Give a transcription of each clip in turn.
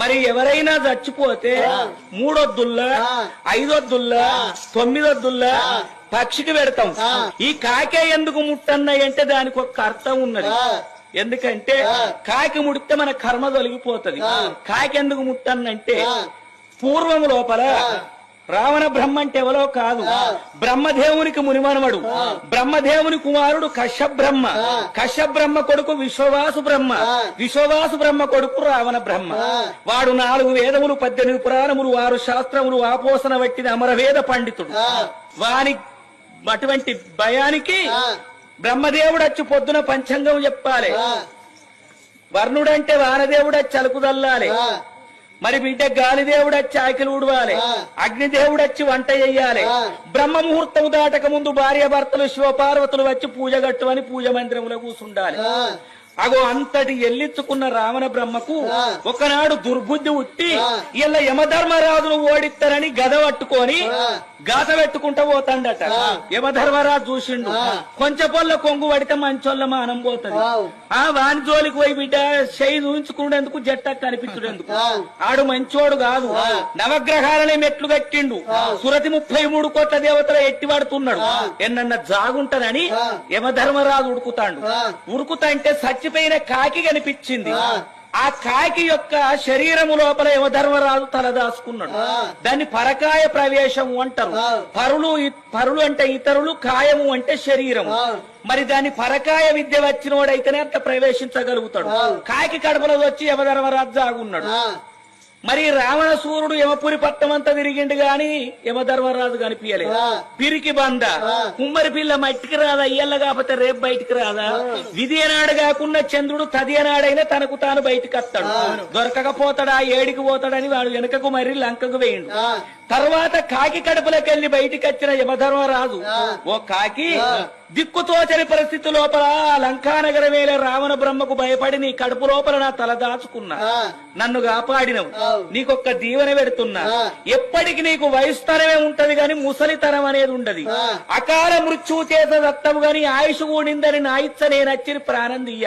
మరి ఎవరైనా చచ్చిపోతే మూడొద్దుల్లా ఐదొద్దుల్లా తొమ్మిదొద్దుల్లా పక్షికి పెడతాం. ఈ కాకే ఎందుకు ముట్టన్నాయి అంటే దానికి ఒక అర్థం ఉన్నది. ఎందుకంటే కాకి ముడితే మన కర్మ తొలగిపోతది. కాకి ఎందుకు ముట్టన్నంటే పూర్వం లోపల రావణ బ్రహ్మ అంటే ఎవరో కాదు బ్రహ్మదేవునికి మునిమనవడు బ్రహ్మదేవుని కుమారుడు కశ్యప బ్రహ్మ కశ్యప బ్రహ్మ కొడుకు విశ్వవాసు బ్రహ్మ. విశ్వవాసు బ్రహ్మ కొడుకు రావణ బ్రహ్మ. వాడు నాలుగు వేదములు పద్దెనిమిది పురాణములు ఆరు శాస్త్రములు ఆపోసన వట్టిన అమరవేద పండితుడు. వాని అటువంటి భయానికి బ్రహ్మదేవుడు వచ్చి పొద్దున పంచాంగం చెప్పాలి. వర్ణుడంటే వానదేవుడు వచ్చి అలుకుదల్లాలి మరి బిడ్డ గాలిదేవుడు వచ్చి ఆకిలు ఊడవాలి. అగ్నిదేవుడు వచ్చి వంట చెయ్యాలి. బ్రహ్మ ముహూర్తం దాటక ముందు భార్య భర్తలు శివపార్వతులు వచ్చి పూజ కట్టువని పూజ మందిరంలో కూసుండాలి. అగో అంతటి ఎల్లించుకున్న రావణ బ్రహ్మకు ఒకనాడు దుర్బుద్ధి ఉట్టి ఇలా యమధర్మరాజును ఓడిస్తారని గద పట్టుకొని గాత పెట్టుకుంటా పోతాండట. యమధర్మరాజు చూసిండు. కొంచెం పొల్ల కొంగు పడితే మంచోళ్ళ మానం పోతుంది. ఆ. వాని జోలికి పోయి బిడ్డ చేయి చూపించుకునేందుకు జట్ట కనిపించుడేందుకు ఆడు మంచోడు కాదు. నవగ్రహాలనే మెట్లు కట్టిండు. సురతి ముప్పై మూడు కోట్ల దేవతల ఎట్టి పడుతున్నాడు. ఎన్నన్న జాగుంటనని యమధర్మరాజు ఉడుకుతాండు. ఉరుకుతా అంటే చచ్చిపోయిన కాకి కనిపించింది. ఆ. కాకి యొక్క శరీరము లోపల యమధర్మరాజు తలదాచుకున్నాడు దాన్ని పరకాయ ప్రవేశము అంటారు. పరులు పరులు అంటే ఇతరులు కాయము అంటే శరీరము. మరి దాని పరకాయ విద్య వచ్చినోడైతేనే అంత ప్రవేశించగలుగుతాడు. కాకి కడపలో వచ్చి యమధర్మరాజు జాగున్నాడు. మరి రావణ సూర్యుడు యమపురి పట్టం అంతా తిరిగిండు గాని యమధర్మరాజు కనిపించలేదు పిరికి బంద. కుమ్మరి పిల్ల మట్టికి రాదా ఇయ్యల్ల కాకపోతే రేపు బయటికి రాదా? విధి అనాడు కాకుండా చంద్రుడు తది అనాడైనా తనకు తాను బయటికి వస్తాడు. దొరకకపోతాడా ఏడికి పోతాడని వాడు వెనుకకు మరి లంకకు వేయండు. తర్వాత కాకి కడుపులోకి వెళ్ళి బయటికి వచ్చిన యమధర్మరాజు ఓ కాకి దిక్కుతోచని పరిస్థితి లోపల ఆ లంకానగర వేల రావణ బ్రహ్మకు భయపడి నీ కడుపు లోపల నా తల దాచుకున్నా. నన్ను కాపాడినవు. నీకొక్క దీవెన పెడుతున్నా. ఎప్పటికి నీకు వయసుతనమే ఉంటది గాని ముసలితనం అనేది ఉండదు. అకాల మృత్యువు చేత దత్తము గాని ఆయుష్ కూడిందని నా ఇచ్చ నేను వచ్చి ప్రాణం దియ్య.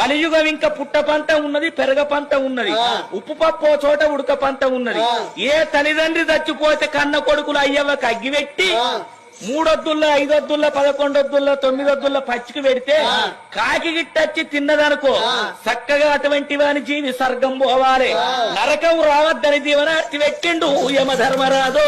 కలియుగం ఇంకా పుట్ట పంట ఉన్నది పెరగ పంట ఉన్నది. ఉప్పు పప్పు చోట ఉడక పంట ఉన్నది. ఏ తల్లిదండ్రి చచ్చిపోతే కన్న కొడుకులు అయ్యవ్వకి అగ్గిపెట్టి మూడొద్దుల్లో ఐదొద్దుల్లో పదకొండొద్దుల్లో తొమ్మిదొద్దుల్లో పచ్చికి పెడితే కాకి గిట్టచ్చి తిన్నదనుకో చక్కగా అటువంటి వాని జీవి సర్గం పోవాలి. నరకం రావద్దని దీవన పెట్టిండు యమ ధర్మరాజు.